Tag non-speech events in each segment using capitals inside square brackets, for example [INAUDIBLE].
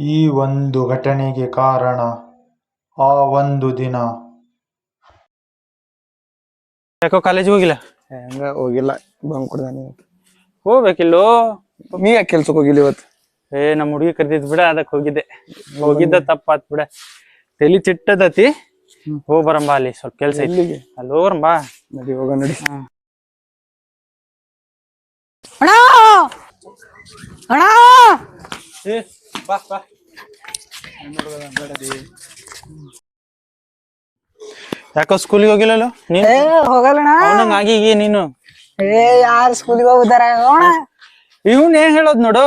ಈ ಒಂದು ಘಟನೆಗೆ ಕಾರಣ ಆ ಒಂದು ದಿನ. ಯಾಕೋ ಕಾಲೇಜ್ ಹೋಗಿಲ್ಲ? ಹೆಂಗ ಹೋಗಿಲ್ಲ. ಬಂದ್ ಕೊಡ್ದ ನೀವು ಹೋಗ್ಬೇಕಿಲ್ಲೋ? ನೀ ಯಾಕೆ ಕೆಲ್ಸಕ್ಕೆ ಹೋಗಿಲ್ಲ ಇವತ್ತು? ಏ ನಮ್ಮ ಹುಡುಗಿ ಕರ್ದಿದ್ ಬಿಡ ಅದಕ್ಕೆ ಹೋಗಿದ್ದೆ. ಹೋಗಿದ್ದ ತಪ್ಪಾತ್ ಬಿಡ. ತಲಿ ಚಿಟ್ಟದತಿ. ಹೋಗ್ ಬರಂಬಾ ಅಲ್ಲಿ ಸ್ವಲ್ಪ ಕೆಲ್ಸ ಐತಿ. ಎಲ್ಲಿಗೆ? ಅಲ್ಲಿ ಹೋಗ್ರಂಬಾ ನಡಿ ಹೋಗ ನಡಿ. ಅಣ್ಣ! ಯಾಕೋ ಸ್ಕೂಲಿಗೆ ಹೋಗಿಲ್ಲಲ್ಲ? ನೀನ್? ಏ ಹೋಗಲ್ಲಣ್ಣ. ಅವನಂಗ ಆಗಿ ಈಗ ನೀನು? ಏ ಯಾರು ಸ್ಕೂಲಿಗೆ ಹೋಗುದಾರ ಅಣ್ಣ ಇವನ್ ಏನ್ ಹೇಳೋದ್ ನೋಡು?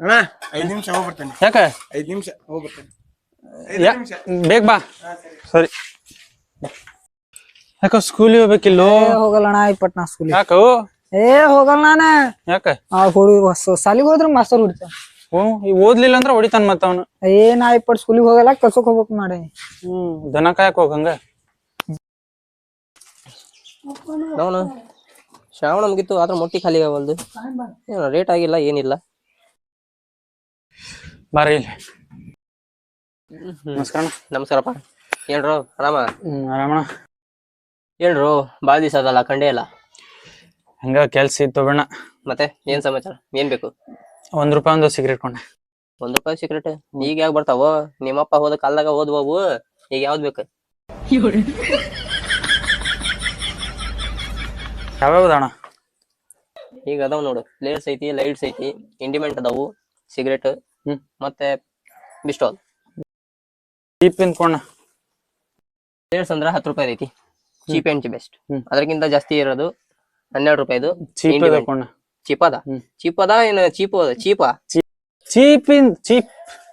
ಅಣ್ಣ ಐದ್ ನಿಮಿಷ ಹೋಗ್ಬರ್ತೇನೆ ಯಾಕ? ಐದ್ ನಿಮಿಷ ಹೋಗ್ಬರ್ತೇನೆ ಯಾ ಬೇಗ ಬಾ. ಸರಿ. ಯಾಕೋ ಸ್ಕೂಲಿಗೆ ಹೋಗ್ಬೇಕಿಲ್ಲೋ? ಏ ಹೋಗಲ್ಲಣ್ಣ ಇಪ್ಪಟ್ ನಾ ಸ್ಕೂಲಿಗೆ ಯಾಕೋ? ಏ ಹೋಗಲ್ಲ ನಾನ. ಯಾಕ? ಆ ಹುಡುಗ ಸಾಲಿಗೆ ಹೋದ್ರೆ ಮಾಸ್ತರ್ ಹೊಡಿತಾನ. ಹ್ಮ್ ಈ ಓದ್ಲಿಲ್ಲ ಅಂದ್ರ ಹೊಡಿತಾನ ಮತ್ತ ಅವನು. ಏನ್ ಇಪ್ಪಟ್ ಸ್ಕೂಲಿಗೆ ಹೋಗಲ್ಲ ಕೆಲ್ಸಕ್ ಹೋಗ್ಬೇಕು ಮಾಡಿ. ಹ್ಮ್ ದನ ಕಾಯಕ್ ಹೋಗಂಗ ಅವನು ಶ್ರಾವಣ ಮುಗಿತು ಆದ್ರ ಮೊಟ್ಟಿ ಖಾಲಿ ಆಗಲ್ದು ರೇಟ್ ಆಗಿಲ್ಲ ಏನಿಲ್ಲ. ಬಾರಿ ಇಲ್ಲಿ. ನಮಸ್ಕಾರ ನಮಸ್ಕಾರಪ್ಪ. ಏನ್ರು ಆರಾಮ? ಹ್ಮ್ ಆರಾಮಣ ಏನ್ರು ಬಾಳ ದಿವಸ ಅದಲ್ಲ ಕಂಡೇ ಇಲ್ಲ. ಹಂಗ ಕೆಲ್ಸ ಇತ್ತು ಬಣ್ಣ ಮತ್ತೆ ಏನ್ ಸಮಾಚಾರ ಏನ್ ಬೇಕು? ಒಂದ್ ರೂಪಾಯಿ ಒಂದು ಸಿಗರೇಟ್ ಕೊಂಡೆ ಒಂದ್ ರೂಪಾಯಿ ಸಿಗರೇಟ್ ಈಗ ಯಾಕೆ ಬರ್ತಾವ? ನಿಮ್ಮಪ್ಪ ಹೋದ ಕಾಲ್ದಾಗ ಹೋದ್ವವು ಈಗ ಯಾವ್ದು ಬೇಕು? ಯಾವ್ಯಾವ್ದು ಅಣ್ಣ? ಈಗ ಅದಾವ್ ನೋಡು. ಪ್ಲೇಟ್ಸ್ ಐತಿ ಲೈಟ್ಸ್ ಐತಿ ಇಂಡಿಮೆಂಟ್ ಅದಾವು ಸಿಗರೇಟ್ ಹ್ಮ್. ಮತ್ತೆ ಬಿಸ್ಟಾಲ್ ಚೀಪ್ ಕೊಂಡ ಪ್ಲೇಟ್ಸ್ ಅಂದ್ರ ಹತ್ತು ರೂಪಾಯಿ ಐತಿ. Cheap and best hmm. ಅದಕ್ಕಿಂತ ಜಾಸ್ತಿ ಇರೋದು ಹನ್ನೆರಡು ರೂಪಾಯಿದು ಚೀಪ್ Indiment. ಕೊಂಡ ಚೀಪ್ ಚೀಪದ? ಹ್ಮ್. ಚೀಪ್ ಅದ ಏನು cheap ಚೀಪಾ cheap? In cheap.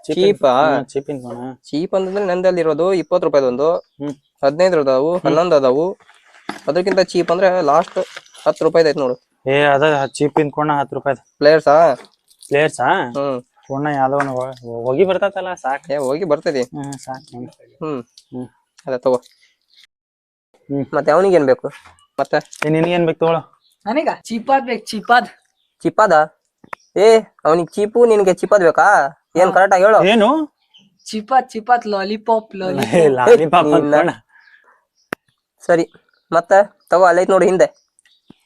Cheap? Cheap? In cheap ಅಂತಂದ್ರೆ ನಂದಲ್ಲಿ ಇರೋದು ಇಪ್ಪತ್ತು ರೂಪಾಯಿದು ಒಂದು. ಹ್ಮ್. ಹದಿನೈದು ಅದಾವು ಹನ್ನೊಂದು ಅದಾವು. ಅದಕ್ಕಿಂತ ಚೀಪ್ ಅಂದ್ರೆ ಲಾಸ್ಟ್ ಹತ್ತು ರೂಪಾಯಿ ಐತಿ ನೋಡು. ಏ ಅದ ಚೀಪ್ ಇನ್ ಕೊಂಡ ಹತ್ತು ರೂಪಾಯಿ ಪ್ಲೇಯರ್ಸಾ ಪ್ಲೇಯರ್ಸ್ ಹ್ಮ್. ಕೊಣ್ಣ ಯಾವ್ದೋ ಹೋಗಿ ಬರ್ತೈತಲ್ಲ ಸಾಕ್. ಏ ಹೋಗಿ ಬರ್ತೈತಿ. ಹ್ಮ್ ಸಾಕ್ ಹ್ಮ್. ಹ್ಮ್. ಅದ ತಗೋ. ಹ್ಮ್. ಮತ್ತೆ ಅವನಿಗೆ ಏನ್ ಬೇಕು? ಮತ್ತೆ? ಏನ್ ಬೇಕು ತಗೊಳ? ನನಗ? ಚೀಪಾದ್ ಬೇಕು ಚೀಪಾದ್. ಚಿಪ್ಪದ? ಏ ಅವನಿಗೆ ಚೀಪು ನಿನ್ಗೆ ಚಿಪ್ಪದ್ ಬೇಕಾ? ಏನ್ ಕರೆಕ್ಟ್ ಆಗಿ ಹೇಳು. ಏನು? ಚಿಪ್ಪತ್ ಚಿಪ್ಪತ್ ಲಾಲಿಪಾಪ್ ಲಾಲಿ ಲಾಲಿಪಾಪ್ ಸರಿ ಮತ್ತೆ ತಗೋ ಅಲ್ಲೈತ್ ನೋಡು ಹಿಂದೆ.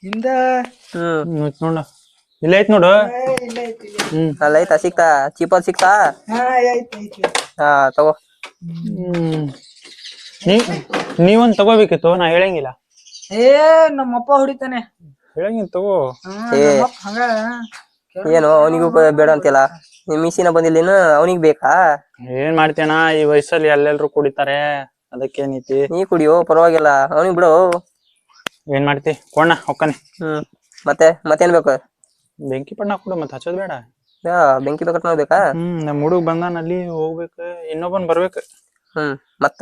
ಹಿಂದೆ? ಹ್ಮ್. ನೋಡು. ಇಲ್ಲ ಐತ್ ನೋಡು. ಹ್ಮ್. ಅಲ್ಲೈತಾ ಸಿಕ್ತಾ? ಚೀಪದ್ ಸಿಕ್ತಾ? ಹಾ ತಗೋ. ಹ್ಮ್. ನೀ ನೀವೊಂದ್ ತಗೋಬೇಕಿತ್ತು ನಾ ಹೇಳಂಗಿಲ್ಲ. ಏ ನಮ್ಮಪ್ಪ ಹೊಡಿತಾನೆ. ಹೇಳಂಗಿಲ್ಲ ತಗೋ ಹಂಗ ಏನು ಅವನಿಗೂ ಬೇಡ ಅಂತಿಲ್ಲ. ನಿಮ್ ಮಿಸಿನ ಬಂದಿಲ್ಲೇನು ಅವನಿಗ್ ಬೇಕಾ? ಏನ್ ಮಾಡ್ತೇನ ಈ ವಯಸ್ಸಲ್ಲಿ ಎಲ್ಲೆಲ್ರು ಕುಡಿತಾರೆ ಅದಕ್ಕೇನೈತಿ ನೀ ಕುಡಿಯೋ ಪರವಾಗಿಲ್ಲ. ಅವನಿಗ್ ಬಿಡು. ಏನ್ ಮಾಡ್ತಿ? ಕೊಣ್ಣ ಹೊಕ್ಕನೆ. ಹ್ಮ್ ಮತ್ತೆ ಮತ್ತೇನ್ ಬೇಕು? ಬೆಂಕಿ ಪಣ್ಣ ಕೊಡು ಮತ್ತೆ ಹಚ್ಚೋದ್ ಬೇಡ. ಯಾ, ಬೆಂಕಿ ಬೇಕಟ್ ಬೇಕಾ ಹ್ಮ್ ನಮ್ ಹುಡುಗ ಬಂದಾನ ಅಲ್ಲಿ ಹೋಗ್ಬೇಕು ಇನ್ನೊಬ್ಬನ್ ಬರ್ಬೇಕು. ಹ್ಮ್ ಮತ್ತ?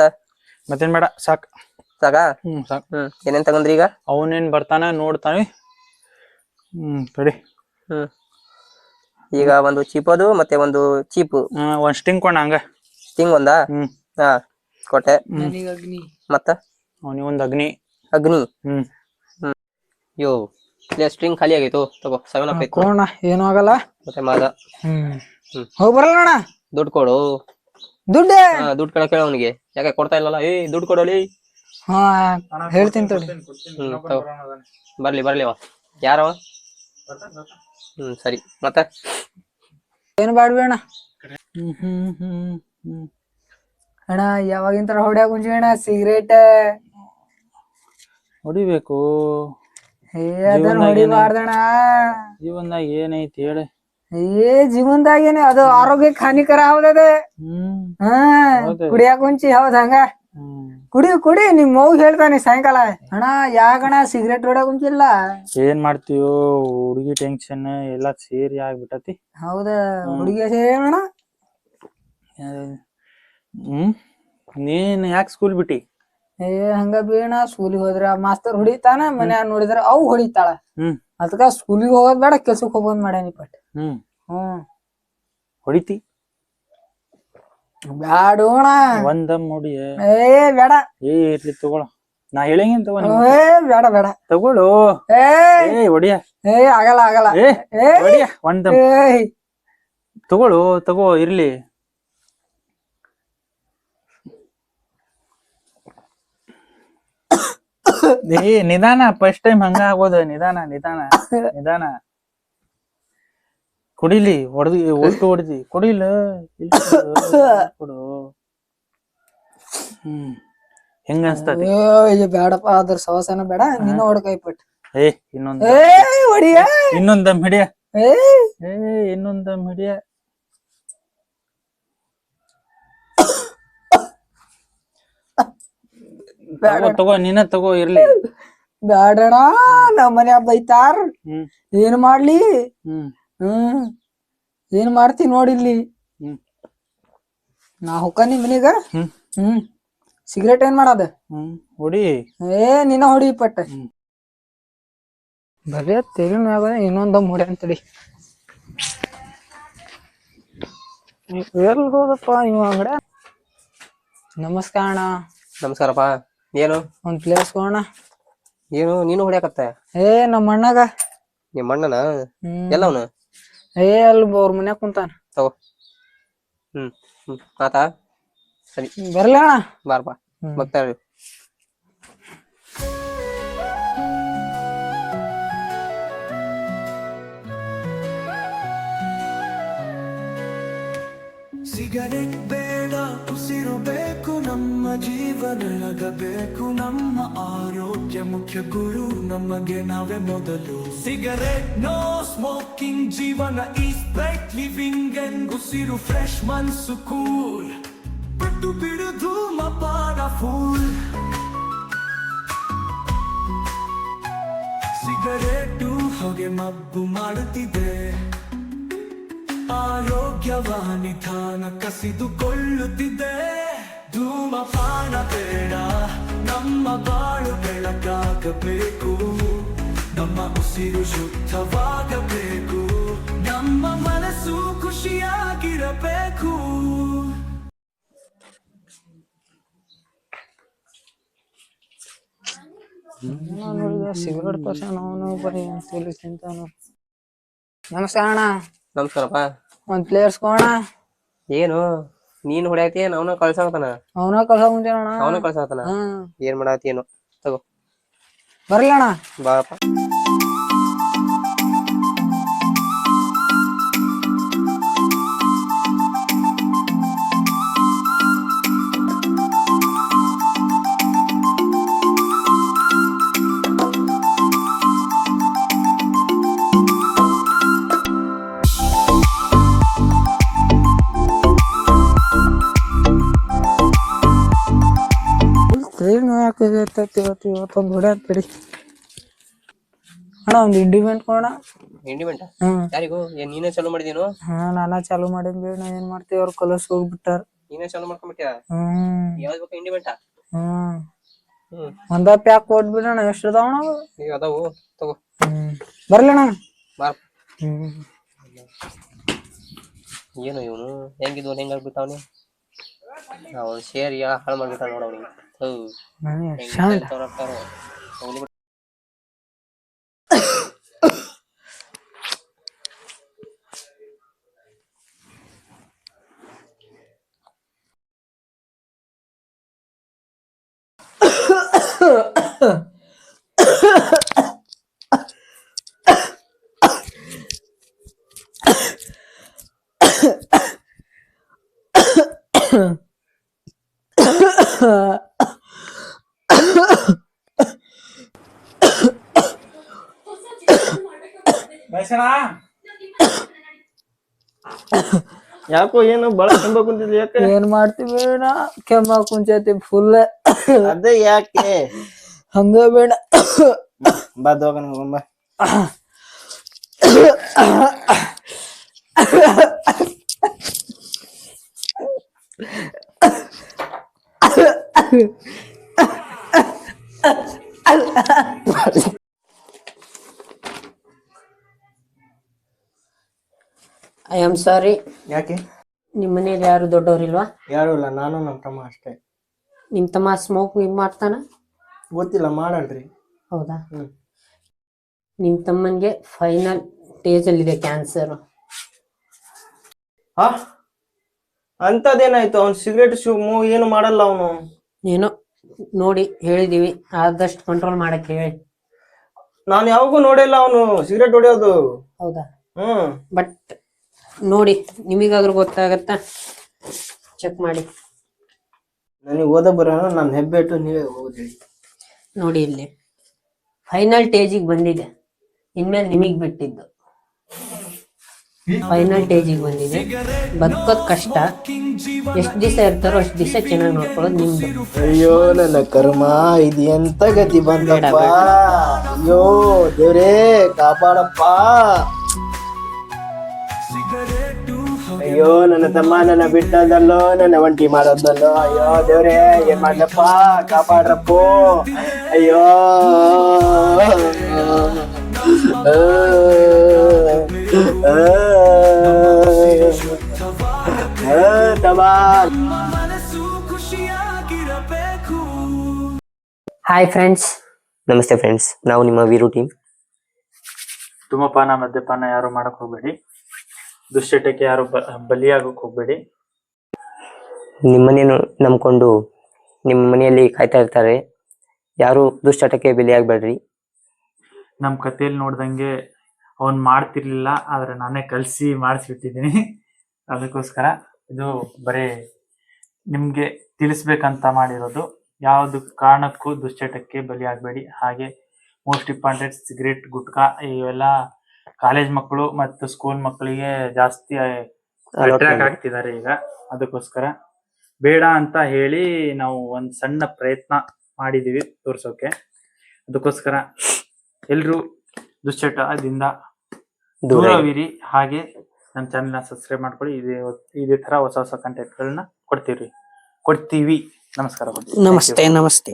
ಮತ್ತೇನ್ ಬೇಡ ಸಾಕ್. ಸಾಕಾ? ಹ್ಮ್ ಸಾಕ್. ಹ್ಮ್ ಏನೇನ್ ತಗೊಂಡ್ರಿ ಈಗ? ಅವನೇನ್ ಬರ್ತಾನ ನೋಡ್ತಾನೆ ಹ್ಮ್ ತಡಿ. ಹ್ಮ್. ಈಗ ಒಂದು ಚೀಪದು ಮತ್ತೆ ಒಂದು ಚೀಪ್ ಹ್ಮ್ ಒಂದ್ ಸ್ಟಿಂಗ್ ಕೊಂಡ ಹಂಗ ಸ್ಟಿಂಗ್ ಒಂದಾ? ಹ್ಮ್. ಹಾ ಕೊಟ್ಟೆ. ಮತ್ತ? ಅವನಿಗೆ ಒಂದ್ ಅಗ್ನಿ. ಅಗ್ನಿ. ಹ್ಮ್. ಯೋ ಇಲ್ಲೇ ಸ್ಟ್ರಿಂಗ್ ಖಾಲಿ ಆಗೈತು? ತಗೋ ಸೆವೆನ್ ಅಪ್ ಐತು ಏನು ಏನೂ ಆಗಲ್ಲ. ಮತ್ತೆ ಮಾದ. ಹ್ಮ್. ಹ್ಮ್. ಹೋಗ್ ಬರಲ್ಲ ಅಣ್ಣ. ದುಡ್ಡು ಕೊಡು. ದುಡ್ಡು? ಹಾ ದುಡ್ಡು ಕೇಳ ಕೇಳ ಅವನಿಗೆ. ಯಾಕೆ ಕೊಡ್ತಾ ಇಲ್ಲಲ್ಲ? ಏ ದುಡ್ಡು ಕೊಡಲಿ ಹಾ ಹೇಳ್ತೀನಿ ತಡಿ. ಹ್ಮ್ ತಗೋ. ಬರ್ಲಿ ಬರ್ಲಿ ಅವ? ಯಾರವ ಹ್ಮ್ ಸರಿ. ಮತ್ತೆ? ಏನು ಬಾಡ್ಬೇಣ ಅಣ್ಣ? ಹ್ಮ್ ಹ್ಮ್ ಹ್ಮ್ ಹ್ಮ್. ಅಣ್ಣ ಯಾವಾಗಿಂತ ಹೊಡ್ಯಾಗ ಕುಂಚಿ ಅಣ್ಣ? ಸಿಗರೇಟ್ ಹೊಡಿಬೇಕು. ಏ ಅದನ್ನ ಜೀವನ್ದಾಗ ಹೊಡಿಬಾರ್ದಣ್ಣ. ಜೀವನ್ದಾಗ ಏನೈತಿ ಹೇಳಿ. ಏ ಜೀವನದಾಗ ಏನೇ ಅದು ಆರೋಗ್ಯಕ್ಕೆ ಹಾನಿಕರ ಹೌದದ ಹ್ಮ್. ಹಾ ಹೌದು. ಕುಡಿಯಾಕ ಕುಂಚಿ ಹೌದ್ ಹಂಗ? ಕುಡಿ ಕುಡಿ ನಿಮ್ ಮೌ ಹೇಳ್ತಾನೆ ಸಾಯಂಕಾಲ. ಅಣ್ಣ ಯಾಕಣ್ಣ ಸಿಗರೇಟ್ ಹೊಡ್ಯಾಕ ಕುಂತಿಲ್ಲ? ಏನ್ ಮಾಡ್ತೀವೋ ಹುಡುಗಿ ಟೆನ್ಷನ್ ಎಲ್ಲ ಸೇರಿ ಆಗ್ಬಿಟ್ಟತಿ. ಹೌದ? ಹುಡುಗಿ ಅಣ್ಣ? ಹ್ಮ್. ನೀನ್ ಯಾಕೆ ಸ್ಕೂಲ್ ಬಿಟ್ಟಿ? ಏ ಹಂಗ ಬೀಣ ಸ್ಕೂಲಿಗೆ ಹೋದ್ರ ಮಾಸ್ತರ್ ಹೊಡಿತಾನ ಮನ್ಯಾಗ ನೋಡಿದ್ರ ಅವ್ ಹೊಡಿತಾಳ. ಹ್ಮ್. ಅದಕ್ಕ ಸ್ಕೂಲಿಗೆ ಹೋಗೋದ್ ಬೇಡ ಕೆಲ್ಸಕ್ಕೆ ಹೋಗೋದ್ ಮಾಡ್ಯಾನಿ ಪಟ್. ಹ್ಮ್. ಹ್ಮ್. ಹೊಡಿತಿ. ಬ್ಯಾಡೋಣ. ಒಂದಮ್ ನೋಡಿ ಏ ಬೇಡ. ಏ ಇರ್ಲಿ ತಗೊಳ. ನಾ ಹೇಳಂಗಿನ್ ತಗೋ ನಿಮ್ಗೆ. ಏ ಬೇಡ ತಗೊಳು. ಏ. ಏ ಒಡಿಯ. ಏ ಆಗಲ್ಲ ಆಗಲ್ಲ. ಏ ಏ. ಒಂದಮ್ ಏಯ್. ತಗೋ ಇರ್ಲಿ. ಏ ನಿಧಾನ. ಫಸ್ಟ್ ಟೈಮ್ ಹಂಗ ಆಗೋದು ನಿಧಾನ ನಿಧಾನ ನಿಧಾನ. ಕುಡಿಲಿ ಹೊಡ್ದಿ ಒಟ್ಟು ಹೊಡೆದಿ. ಕುಡಿಲ [LAUGHS] ಕೊಡು, ಹ್ಮ್. ಹೆಂಗ ಅನ್ಸ್ತತಿ ಅಯ್ಯೋ ಇದು ಬೇಡಪ್ಪ ಅದ್ರ ಸವಾಸನ ಬೇಡ ನೀನು ಹೊಡ್ಕೈಪಟ್ ಏ ಇನ್ನೊಂದ್ ಹೊಡಿಯ. ಇನ್ನೊಂದ್ ದಮ್ ಹಿಡಿಯ. ಏ ಇನ್ನೊಂದ್ ದಮ್ ಹಿಡಿಯ. ತಗೋ ತಗೋ ನೀನ ತಗೋ ಇರ್ಲಿ. ಬೇಡಣ ನಮ್ಮ ಮನ್ಯಾಗ ಬೈತಾರ ಹ್ಮ್. ಏನ್ ಮಾಡ್ಲಿ? ಹ್ಮ್. ಹ್ಮ್. ಏನ್ ಮಾಡ್ತಿ ನೋಡಿಲ್ಲಿ ಹ್ಮ್. ನಾ ಹೊಕ್ಕನಿ ಮನಿಗ? ಹ್ಮ್. ಹ್ಮ್. ಸಿಗರೇಟ್ ಏನ್ ಮಾಡದ? ಹ್ಮ್. ಹೊಡಿ. ಏ ನಿನ್ನ ಹೊಡಿ ಪಟ್ಟ. ಹ್ಮ್. ಬರೇ ತೆಲಿ ಇನ್ನೊಂದು ಹೊಡೆ ಹೊಡಿ ಅಂತಡಿ ಎಲ್ ಹೋದಪ್ಪ ಇವ ಅಂಗಡ ನಮಸ್ಕಾರ ಅಣ್ಣ. ನಮಸ್ಕಾರಪ್ಪ. ಏನು? ಒಂದ್ ಪ್ಲೇಸ್ ಹೋಗೋಣ. ಏನು? ನೀನು ಹೊಡ್ಯಾಕತ್ತ? ಏ ನಮ್ಮ ಅಣ್ಣಗ ನಿಮ್ಮ ಅಣ್ಣನ ಹ್ಮ್. ಎಲ್ಲವನು? ಏ ಅಲ್ಲಿ ಅವ್ರ ಮನ್ಯಾಗ ಕುಂತಾನ ತಗೋ ಹ್ಮ್ ಹ್ಮ್ ಆತಾ ಸರಿ ಬರ್ಲಿ ಅಣ್ಣ ಬಾರಪ್ಪ ಹ್ಮ್. ಬರ್ತಾರೆ ಸಿಗರೆಟ್ ಬೇಡ ಉಸಿರು ಬೇಕು ನಮ್ಮ ಜೀವನಳಗಬೇಕು ನಮ್ಮ ಆರೋಗ್ಯ ಮುಖ್ಯ ಗುರು, ನಮಗೆ ನಾವೇ ಮೊದಲು. ಸಿಗರೆಟ್ ನೋ ಸ್ಮೋಕಿಂಗ್ ಜೀವನ ಈಸ್ ಬ್ರೈಟ್ ಲಿವಿಂಗ್ ಅಂಡ್ ಉಸಿರು ಫ್ರೆಶ್ ಮನ್ಸು ಕೂಲ್ ಪಟ್ಟು ಬಿಡುದು ಮಪಾರ ಫೂಲ್ ಸಿಗರೇಟು ಹೊಗೆ ಮಬ್ಬು ಮಾಡುತ್ತಿದೆ. ಆರೋಗ್ಯವ ನಿಧಾನ ಕಸಿದುಕೊಳ್ಳುತ್ತಿದೆ. ಧೂಮಪಾನ ಬೇಡ ನಮ್ಮ ಬಾಳು ಬೆಳಕಾಗಬೇಕು. ನಮ್ಮ ಉಸಿರು ಶುದ್ಧವಾಗಬೇಕು. ನಮ್ಮ ಮನಸ್ಸು ಖುಷಿಯಾಗಿರಬೇಕು. ಸಿಗರೇಟ್ ಪರ್ಸನ್ ಅವನು ಬರೀ ಅಂತೇಳಿ ತಿಂತಾನು ನಮಸ್ಕಾರ ಅಣ್ಣ. ನಮಸ್ಕಾರಪ್ಪ. ಒಂದ್ ಪ್ಲೇಯರ್ಸ್ ಕೋಣ ಏನು? ನೀನ್ ಹೊಡ್ಯಾತಿ ಏನ್ ಅವನ ಅವನ ಕಳ್ಸ ಮುಂಚೆನ ಅಣ್ಣ ಅವನ ಕಳ್ಸಾಕತಾನ ಏನ್ ಮಾಡಾತಿ ಏನು? ತಗೋ. ಬರ್ಲಿ ಅಣ್ಣ ಏನು ಯಾಕಾಗೈತೆ ಇವತ್ತು ಇವತ್ತೊಂದು ಹೊಡೆ ಬಿಡಿ ಅಣ್ಣ ಒಂದು ಇಂಡಿಮೆಂಟ್ ಕೊಡ ಇಂಡಿಮೆಂಟ್ ಹ್ಮ್. ಯಾರಿಗೂ? ಏನ್ ನೀನೇ ಚಾಲೂ ಮಾಡಿದೀನು? ಹಾ ನಾನಾ ಚಾಲು ಮಾಡಿದ್ವಿ ನಾ ಏನ್ ಮಾಡ್ತೀವಿ ಅವ್ರ ಕಲಸ್ ಹೋಗ್ಬಿಟ್ಟಾರ. ನೀನೇ ಚಾಲೂ ಮಾಡ್ಕೊಂಬಿಟ್ಯಾ ಹ್ಮ್. ಯಾವ್ದು ಬೇಕು ಇಂಡಿಮೆಂಟ ಹ್ಮ್. ಹ್ಮ್. ಒಂದ ಪ್ಯಾಕ್ ಕೊಟ್ಬಿಡೋಣ ಎಷ್ಟು ಅದಾವ ಅಣ್ಣ ಅವು? ಈಗ ಅದಾವು. ತಗೋ. ಹ್ಮ್. ಬರ್ಲಿ ಅಣ್ಣ. ಬಾರ್. ಹ್ಮ್. ಏನು ಇವನು? ಹೆಂಗಿದ್ವು ಹೆಂಗ್ ಆಗ್ಬಿಟ್ಟವನಿ? ಶೇರ್ ಯಾ ಹಾಳು ಮಾಡ್ಬಿಟ್ಟ ನೋಡ ಅವನಿಗೆ. ನನಗೆ [COUGHS] ಯಾಕೋ ಏನು ಬಹಳ ಕೆಂಬ ಕುಂತಿದ್ಲಿ ಯಾಕೆ? ಏನ್ ಮಾಡ್ತೀವಿ ಬೇಡ ಕೆಮ್ಮ ಕುಂಚೈತಿ ಫುಲ್ ಅದೇ ಯಾಕೆ? [COUGHS] ಹಂಗ ಬೇಡ. [COUGHS] ಬಾ ಹೋಗೋಣ ಬಾ. ಆಮ್ ಸಾರಿ ಯಾಕೆ? ನಿಮ್ಮ ಮನೇಲಿ ಯಾರು ದೊಡ್ಡವರಿಲ್ವಾ? ಯಾರು ಇಲ್ಲ ನಾನು ನಮ್ಮ ತಮ್ಮ ಅಷ್ಟೇ. ನಿಮ್ಮ ತಮ್ಮ ಸ್ಮೋಕ್ ಮಾಡ್ತಾನ? ಗೊತ್ತಿಲ್ಲ ಮಾಡಲ್ರಿ. ಹೌದಾ? ಹ್ಮ್. ನಿಮ್ ತಮ್ಮನ್ಗೆ ಫೈನಲ್ ಸ್ಟೇಜ್ ಅಲ್ಲಿ ಇದೆ ಕ್ಯಾನ್ಸರ್ ಹಾ? ಅಂತದೇನಾಯ್ತು ಅವ್ನು ಸಿಗರೇಟ್ ಶಿವ್ ಏನು ಮಾಡಲ್ಲ ಅವನು. ಏನೋ ನೋಡಿ ಹೇಳಿದೀವಿ ಆದಷ್ಟು ಕಂಟ್ರೋಲ್ ಮಾಡಕ್ಕೆ ಹೇಳಿ. ನಾನು ಯಾವಾಗೂ ನೋಡಿಲ್ಲ ಅವನು ಸಿಗರೇಟ್ ಹೊಡೆಯೋದು. ಹೌದಾ? ಹ್ಮ್. ಬಟ್ ನೋಡಿ ನಿಮಗಾದ್ರೂ ಗೊತ್ತಾಗತ್ತಾ? ಚೆಕ್ ಮಾಡಿ. ನನಗೆ ಓದ ಬರೋಣ ನಾನು ಹೆಬ್ಬೆಟ್ಟು ನೀವೇ ಓದಿ. ನೋಡಿ ಇಲ್ಲಿ. ಫೈನಲ್ ಟೇಜಿಗೆ ಬಂದಿದೆ. ಇನ್ಮೇಲೆ ನಿಮಗೆ ಬಿಟ್ಟಿದ್ದು. ಫೈನಲ್ ಟೇಜಿಗೆ ಬಂದಿದೆ. ಬದುಕೋದ್ ಕಷ್ಟ. ಎಷ್ಟು ದಿವಸ ಇರ್ತಾರೋ ಅಷ್ಟು ದಿವಸ ಚೆನ್ನಾಗಿ ನೋಡ್ಕೊಳ್ಳೋದು ನಿಮ್ದು. ಅಯ್ಯೋ ನನ್ನ ಕರ್ಮ ಇದು ಎಂತ ಗತಿ ಬಂದಪ್ಪ. ಅಯ್ಯೋ ದೇವ್ರೇ ಕಾಪಾಡಪ್ಪ. ಅಯ್ಯೋ ನನ್ನ ತಮ್ಮ ನನ್ನ ಬಿಟ್ಟದಲ್ಲೋ ನನ್ನ ಒಂಟಿ ಮಾಡೋದಲ್ಲೋ ಅಯ್ಯೋ ದೇವ್ರೆ ಏನ್ ಮಾಡ್ಲಪ್ಪ ಕಾಪಾಡ್ರಪ್ಪೋ. ಅಯ್ಯೋ. ಆ, ಆ, ಆ, ತಮ್ಮ ಹಾಯ್ ಫ್ರೆಂಡ್ಸ್ ನಮಸ್ತೆ ಫ್ರೆಂಡ್ಸ್ ನಾವು ನಿಮ್ಮ ವೀರು ಟೀಮ್ ಧೂಮಪಾನ ಮದ್ಯಪಾನ ಯಾರು ಮಾಡಕ್ ಹೋಗ್ಬೇಡಿ. ದುಶ್ಚಟಕ್ಕೆ ಯಾರು ಬ- ಬಲಿಯಾಗಕ್ ಹೋಗ್ಬೇಡಿ. ನಿಮ್ಮನೆಯನ್ನು ನಂಬ್ಕೊಂಡು ನಿಮ್ಮ ಮನೆಯಲ್ಲಿ ಕಾಯ್ತಾ ಇರ್ತಾರೆ ಯಾರು ದುಶ್ಚಟಕ್ಕೆ ಬಲಿಯಾಗಬೇಡ್ರಿ. ನಮ್ಮ ಕಥೆಯಲ್ಲಿ ನೋಡ್ದಂಗೆ ಅವನು ಮಾಡ್ತಿರ್ಲಿಲ್ಲ ಆದರೆ ನಾನೇ ಕಲಿಸಿ ಮಾಡಿಸ್ಬಿಟ್ಟಿದ್ದೀನಿ ಅದಕ್ಕೋಸ್ಕರ ಇದು ಬರೀ ನಿಮಗೆ ತಿಳಿಸ್ಬೇಕಂತ ಮಾಡಿರೋದು. ಯಾವುದು ಕಾರಣಕ್ಕೂ ದುಶ್ಚಟಕ್ಕೆ ಬಲಿಯಾಗಬೇಡಿ. ಹಾಗೆ ಮೋಸ್ಟ್ ಇಂಪಾರ್ಟೆಂಟ್ ಸಿಗರೇಟ್ ಗುಟ್ಕಾ ಇವೆಲ್ಲ ಕಾಲೇಜ್ ಮಕ್ಕಳು ಮತ್ತು ಸ್ಕೂಲ್ ಮಕ್ಕಳಿಗೆ ಜಾಸ್ತಿ ಅಟ್ರಾಕ್ಟ್ ಆಗ್ತಿದ್ದಾರೆ ಈಗ. ಅದಕ್ಕೋಸ್ಕರ ಬೇಡ ಅಂತ ಹೇಳಿ ನಾವು ಒಂದ್ ಸಣ್ಣ ಪ್ರಯತ್ನ ಮಾಡಿದೀವಿ ತೋರ್ಸೋಕೆ. ಅದಕ್ಕೋಸ್ಕರ ಎಲ್ರು ದುಶ್ಚಟದಿಂದ ದೂರವಿರಿ. ಹಾಗೆ ನಮ್ಮ ಚಾನೆಲ್ನ ಸಬ್ಸ್ಕ್ರೈಬ್ ಮಾಡ್ಕೊಳ್ಳಿ. ಇದೇ ಇದೇ ತರ ಹೊಸ ಹೊಸ ಕಂಟೆಂಟ್ಗಳನ್ನ ಕೊಡ್ತೀವಿ. ಕೊಡ್ತೀವಿ. ನಮಸ್ಕಾರ ನಮಸ್ತೆ ನಮಸ್ತೆ.